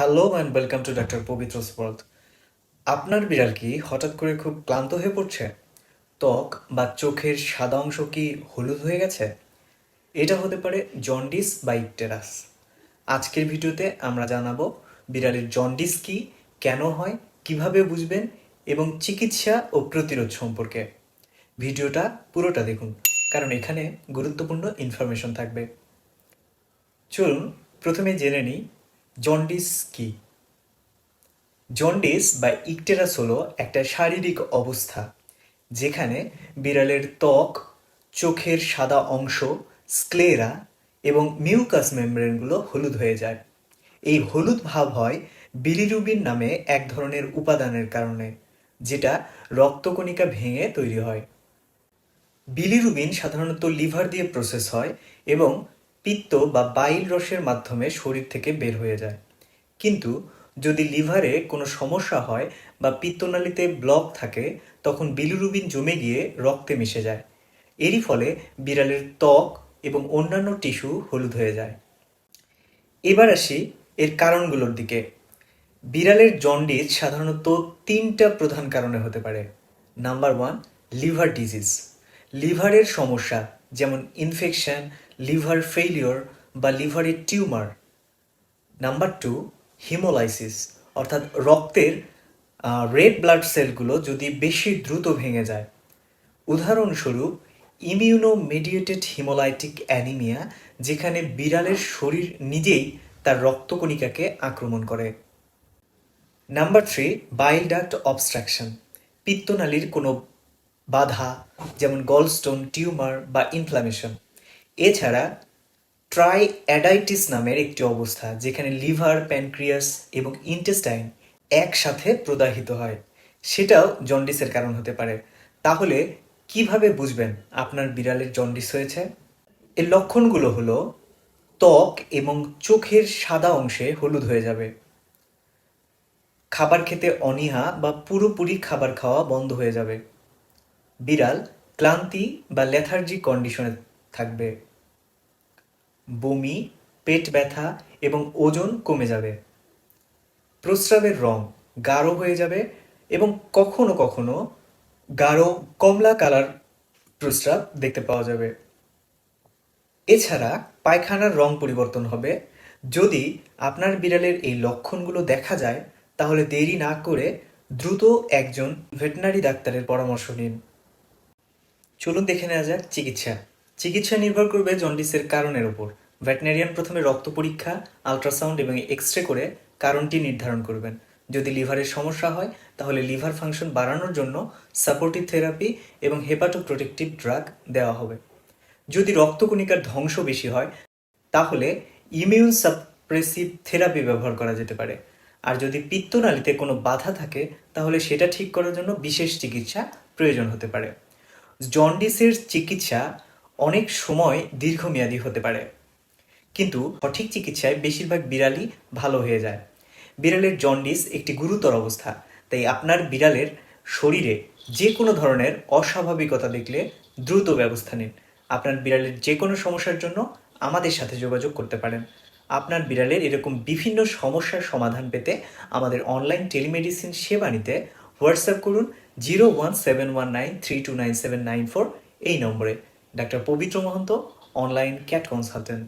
Hello and welcome to doctor Pabitra world আপনার বিড়াল কি হঠাৎ করে খুব ক্লান্ত হয়ে পড়ছে? ত্বক বা চোখের সাদা অংশ কি হলুদ হয়ে গেছে? এটা হতে পারে জন্ডিস বা ইকটেরাস আজকের ভিডিওতে আমরা জানাব বিড়ালের জন্ডিস কি, কেন হয়, কীভাবে বুঝবেন এবং চিকিৎসা ও প্রতিরোধ সম্পর্কে। ভিডিওটা পুরোটা দেখুন, কারণ এখানে গুরুত্বপূর্ণ ইনফরমেশন থাকবে। চলুন, প্রথমে জেনে নিই জন্ডিস কি? জন্ডিস বা ইকটেরাস হলো একটা শারীরিক অবস্থা, যেখানে বিড়ালের ত্বক, চোখের সাদা অংশ স্ক্লেরা এবং মিউকাস মেমব্রেনগুলো হলুদ হয়ে যায়। এই হলুদ ভাব হয় বিলিরুবিন নামে এক ধরনের উপাদানের কারণে, যেটা রক্তকণিকা ভেঙে তৈরি হয়। বিলিরুবিন সাধারণত লিভার দিয়ে প্রসেস হয় এবং পিত্ত বা বাইল রসের মাধ্যমে শরীর থেকে বের হয়ে যায়। কিন্তু যদি লিভারে কোনো সমস্যা হয় বা পিত্তনালীতে ব্লক থাকে, তখন বিলিরুবিন জমে গিয়ে রক্তে মিশে যায়। এরই ফলে বিড়ালের ত্বক এবং অন্যান্য টিস্যু হলুদ হয়ে যায়। এবার আসি এর কারণগুলোর দিকে। বিড়ালের জন্ডিস সাধারণত তিনটা প্রধান কারণে হতে পারে। Number one, liver disease. লিভারের সমস্যা, যেমন ইনফেকশন লিভার ফেলিওর বা লিভারের টিউমার। নাম্বার টু হিমোলাইসিস অর্থাৎ রক্তের রেড ব্লাড সেলগুলো যদি বেশি দ্রুত ভেঙে যায়। উদাহরণস্বরূপ ইমিউনো মেডিয়েটেড হিমোলাইটিক অ্যানিমিয়া যেখানে বিড়ালের শরীর নিজেই তার রক্তকণিকাকে আক্রমণ করে। Number three bile duct obstruction পিত্তনালীর কোনো বাধা, যেমন গলস্টোন টিউমার বা ইনফ্লামেশন এছাড়া ট্রাই অ্যাডাইটিস নামের একটি অবস্থা, যেখানে লিভার, প্যানক্রিয়াস এবং ইন্টেস্টাইন একসাথে প্রদাহিত হয়। সেটাও জন্ডিসের কারণ হতে পারে। তাহলে কীভাবে বুঝবেন আপনার বিড়ালের জন্ডিস হয়েছে? এর লক্ষণগুলো হলো, ত্বক এবং চোখের সাদা অংশে হলুদ হয়ে যাবে। খাবার খেতে অনীহা বা পুরোপুরি খাবার খাওয়া বন্ধ হয়ে যাবে। বিড়াল ক্লান্তি বা লেথার্জি কন্ডিশনে থাকবে। বমি, পেট ব্যথা এবং ওজন কমে যাবে। প্রস্রাবের রং গাঢ় হয়ে যাবে এবং কখনো কখনো গাঢ় কমলা কালার প্রস্রাব দেখতে পাওয়া যাবে। এছাড়া পায়খানার রং পরিবর্তন হবে। যদি আপনার বিড়ালের এই লক্ষণগুলো দেখা যায়, তাহলে দেরি না করে দ্রুত একজন ভেটেনারি ডাক্তারের পরামর্শ নিন। চলুন দেখে নেওয়া যাক চিকিৎসা। চিকিৎসা নির্ভর করবে জন্ডিসের কারণের উপর। ভেটেনারিয়ান প্রথমে রক্ত পরীক্ষা, আলট্রাসাউন্ড এবং এক্স রে করে কারণটি নির্ধারণ করবেন। যদি লিভারের সমস্যা হয়, তাহলে লিভার ফাংশন বাড়ানোর জন্য সাপোর্টিভ থেরাপি এবং হেপাটো প্রোটেক্টিভ ড্রাগ দেওয়া হবে। যদি রক্তকণিকার ধ্বংস বেশি হয়, তাহলে ইমিউন সাপ্রেসিভ থেরাপি ব্যবহার করা যেতে পারে। আর যদি পিত্তনালীতে কোনো বাধা থাকে, তাহলে সেটা ঠিক করার জন্য বিশেষ চিকিৎসা প্রয়োজন হতে পারে। জন্ডিসের চিকিৎসা অনেক সময় দীর্ঘমেয়াদী হতে পারে। কিন্তু সঠিক চিকিৎসায় বেশিরভাগ বিড়ালই ভালো হয়ে যায়। বিড়ালের জন্ডিস একটি গুরুতর অবস্থা, তাই আপনার বিড়ালের শরীরে যে কোনো ধরনের অস্বাভাবিকতা দেখলে দ্রুত ব্যবস্থা নিন। আপনার বিড়ালের যে কোনো সমস্যার জন্য আমাদের সাথে যোগাযোগ করতে পারেন। আপনার বিড়ালের এরকম বিভিন্ন সমস্যার সমাধান পেতে আমাদের অনলাইন টেলিমেডিসিন সেবা নিতে হোয়াটসঅ্যাপ করুন zero one seven one nine three two nine seven nine four এই নম্বরে। ডাক্তার পবিত্র মহন্ত অনলাইন ক্যাট কনসালটেন্ট